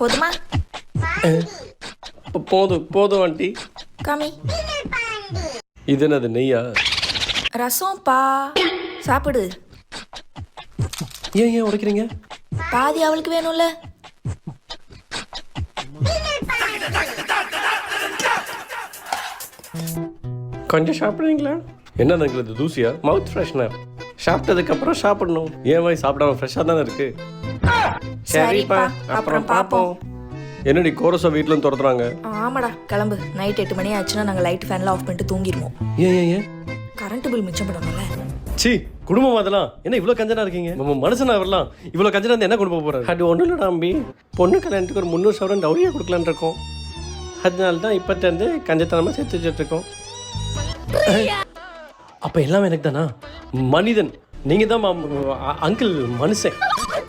போதுமா? போதும் போதும் ஆண்டி. காமி. இது என்னது நெய்யா? ரசம் பா சாப்பிடு. ஏன் ஏன் உடைக்கிறீங்க? பாதி அவளுக்கு வேணும்ல. கொஞ்சம் சாப்பிடுறீங்களா? என்ன இது தூசியா? மவுத் ஃப்ரெஷ்னர் சாப்பிட்டதுக்கு அப்புறம் சாப்பிடணும். ஏன் வாய் சாப்பிடாம ஃப்ரெஷ்ஷாக தானே இருக்கு? சரிப்பா, அப்புறம் பார்ப்போம். என்னடி கோரஸை வீட்டிலும் துரத்துறாங்க? ஆமாடா கிளம்பு. நைட் எட்டு மணி ஆச்சுன்னா நாங்கள் லைட் ஃபேன்லாம் ஆஃப் பண்ணிட்டு தூங்கிடுவோம் ஏன் ஏன் ஏன்? கரண்ட் பில் மிச்சம் பண்ணணும்ல சி குடும்பம் அதெல்லாம். என்ன இவ்வளோ கஞ்சனா இருக்கீங்க? நம்ம மனுஷனா வரலாம். இவ்வளோ கஞ்சனா இருந்தா என்ன கொண்டு போக போறாரு? அது ஒன்றும் இல்லை நம்பி பொண்ணு கல்யாணத்துக்கு ஒரு முந்நூறு சவரன் டவுரியா கொடுக்கலான்னு இருக்கோம். அதனால தான் இப்போத்தேருந்து கஞ்சத்தனமாக சேர்த்து வச்சுட்டு இருக்கோம். அப்போ எல்லாமே எனக்கு தானா? மனிதன். நீங்கள் தான் அங்கிள் மனுஷன்.